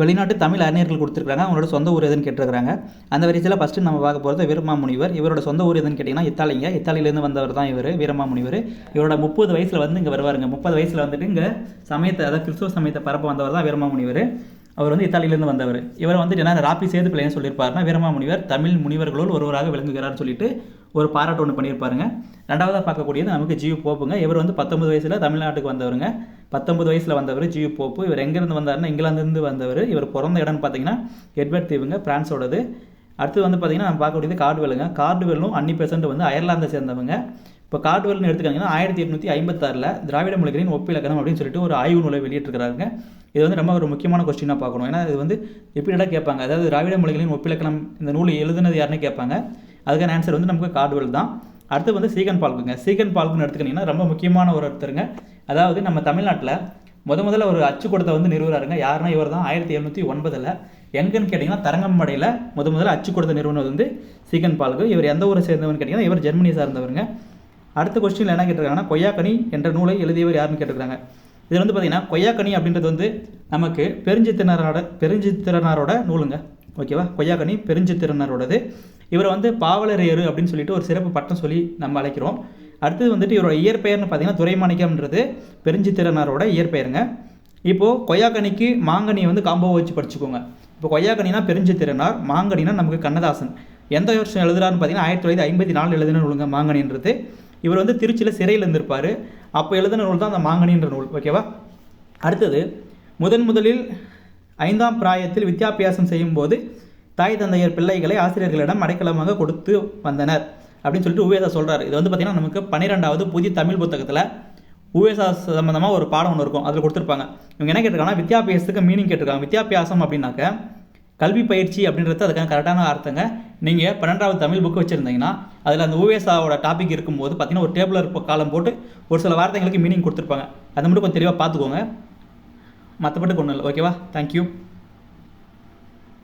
வெளிநாட்டு தமிழ் அறிஞர்கள் கொடுத்துருக்காங்க அவங்களோட சொந்த ஊர் எதுன்னு கேட்டிருக்காங்க அந்த வரிசையில் ஃபஸ்ட்டு நம்ம பார்க்க போகிறது வீரமாமுனிவர். இவரோட சொந்த ஊர் எதுன்னு கேட்டிங்கன்னா இத்தாலிங்க. இத்தாலியிலேருந்து வந்தவர் தான் இவர் வீரமாமுனிவர். இவரோட முப்பது வயசில் வந்து இங்கே வருவாருங்க முப்பது வயசில் வந்துட்டு இங்கே சமயத்தை அதாவது கிறிஸ்துவ சமயத்தை பரப்ப வந்தவர் தான் வீரமாமுனிவர். அவர் வந்து இத்தாலியிலேருந்து வந்தவர். இவர் வந்துட்டு என்ன ராப்பி சேது பிள்ளைன்னு சொல்லியிருப்பாருன்னா வீரமாமுனிவர் தமிழ் முனிவர்களுள் ஒருவராக விளங்குகிறார்னு சொல்லிட்டு ஒரு பாராட்டு ஒன்று பண்ணியிருப்பாருங்க. ரெண்டாவதாக பார்க்கக்கூடியது நமக்கு ஜீவ் போப்புங்க. இவர் வந்து பத்தொன்பது வயசில் தமிழ்நாட்டுக்கு வந்தவருங்க. பத்தொன்பது வயசில் வந்தவர் ஜியு போப்பு. இவர் எங்கேருந்து வந்தார்னா இங்கிலாந்துலேருந்து வந்தவர். இவர் பிறந்த இடம்னு பார்த்தீங்கன்னா எட்வர்ட் தீவுங்க பிரான்ஸோடது. அடுத்து வந்து பார்த்தீங்கன்னா நம்ம பார்க்கக்கூடியது கார்டுவெலுங்க கார்டுவெல்லும் அன்னி பெர்சன்ட் வந்து அயர்லாந்தை சேர்ந்தவங்க. இப்போ கார்டுவெல்னு எடுத்துக்காங்கன்னா ஆயிரத்தி எட்நூற்றி ஐம்பத்தாறில் திராவிட மொழிகளின் ஒப்பிலக்கணம் அப்படின்னு சொல்லிட்டு ஒரு ஆய்வு நூலை வெளியிட்டிருக்கிறாங்க இது வந்து ரொம்ப ஒரு முக்கியமான கொஸ்டினாக பார்க்கணும். ஏன்னா இது வந்து எப்படிடா கேட்பாங்க? அதாவது திராவிட மொழிகளின் ஒப்பிலக்கணம் இந்த நூல் எழுதுனது யாருன்னு கேட்பாங்க. அதுக்கான ஆன்சர் வந்து நமக்கு கார்டுவெல் தான். அடுத்து வந்து சீகன் பால்குங்க. சீகன் பால்குன்னு எடுத்துக்கிட்டிங்கன்னா ரொம்ப முக்கியமான ஒரு ஒருத்தருங்க. அதாவது நம்ம தமிழ்நாட்டில் முத முதல்ல ஒரு கொடுத்த வந்து நிறுவனாருங்க. யாருன்னா இவர் தான் ஆயிரத்தி எழுநூற்றி ஒன்பதில் எங்கன்னு கேட்டிங்கன்னா தரங்கம்படையில் முத முதல்ல கொடுத்த நிறுவனம் வந்து சீகன் பால்கு. இவர் எந்த ஊரை சேர்ந்தவர்னு கேட்டிங்கன்னா இவர் ஜெர்மனி சார்ந்தவருங்க. அடுத்த கொஸ்டினில் என்ன கேட்டிருக்காங்கன்னா கொய்யாக்கனி என்ற நூலை எழுதியவர் யாருன்னு கேட்டிருக்காங்க இதில் வந்து பார்த்தீங்கன்னா கொய்யாக்கனி அப்படின்றது வந்து நமக்கு பெருஞ்சித்திரனாரோட பெருஞ்சித்திரனாரோட நூலுங்க. ஓகேவா? கொய்யாக்கனி பெருஞ்சித்திரனாரோடது. இவர் வந்து பாவலரையர் அப்படின்னு சொல்லிட்டு ஒரு சிறப்பு பட்டம் சொல்லி நம்ம அழைக்கிறோம். அடுத்தது வந்துட்டு இவரோட இயற்பெயர்னு பார்த்தீங்கன்னா துரைமாணிக்கம்ன்றது பெருஞ்சித்திரனாரோட இயற்பெயருங்க. இப்போது கொய்யாக்கனிக்கு மாங்கனியை வந்து காம்போ வச்சு படிச்சுக்கோங்க. இப்போ கொய்யாக்கனினா பெருஞ்சித்திரனார் மாங்கனினா நமக்கு கண்ணதாசன். எந்த வருஷம் எழுதுறாருன்னு பார்த்தீங்கன்னா ஆயிரத்தி தொள்ளாயிரத்தி ஐம்பத்தி நாலு எழுதின நூலுங்க மாங்கனின்றது. இவர் வந்து திருச்சியில் சிறையில் இருந்திருப்பார். அப்போ எழுதின நூல் தான் அந்த மாங்கனின்ற நூல். ஓகேவா அடுத்தது முதன் முதலில் ஐந்தாம் பிராயத்தில் வித்யாபியாசம் செய்யும்போது தாய் தந்தையர் பிள்ளைகளை ஆசிரியர்களிடம் அடைக்கலமாக கொடுத்து வந்தனர் அப்படின்னு சொல்லிட்டு உவேசா சொல்கிறார் இது வந்து பார்த்திங்கன்னா நமக்கு பன்னிரெண்டாவது புதிய தமிழ் புத்தகத்தில் உவேசா சம்மந்தமாக ஒரு பாடம் ஒன்று இருக்கும். அதில் கொடுத்துருப்பாங்க. இவங்க என்ன கேட்டிருக்காங்கன்னா வித்தியாபியாசத்துக்கு மீனிங் கேட்டிருக்காங்க. வித்தியாபியாசம் அப்படின்னாக்க கல்வி பயிற்சி அப்படின்றது அதுக்கான கரெக்டான அர்த்தங்க. நீங்கள் பன்னெண்டாவது தமிழ் புக்கு வச்சுருந்தீங்கன்னா அதில் அந்த ஊவேசாவோட டாபிக் இருக்கும்போது பார்த்தீங்கன்னா ஒரு டேபிளர் காலம் போட்டு ஒரு சில வார்த்தைங்களுக்கு மீனிங் கொடுத்துருப்பாங்க. அதை மட்டும் கொஞ்சம் தெளிவாக பார்த்துக்கோங்க. மற்றபடி கொண்டு இல்லை. ஓகேவா தேங்க்யூ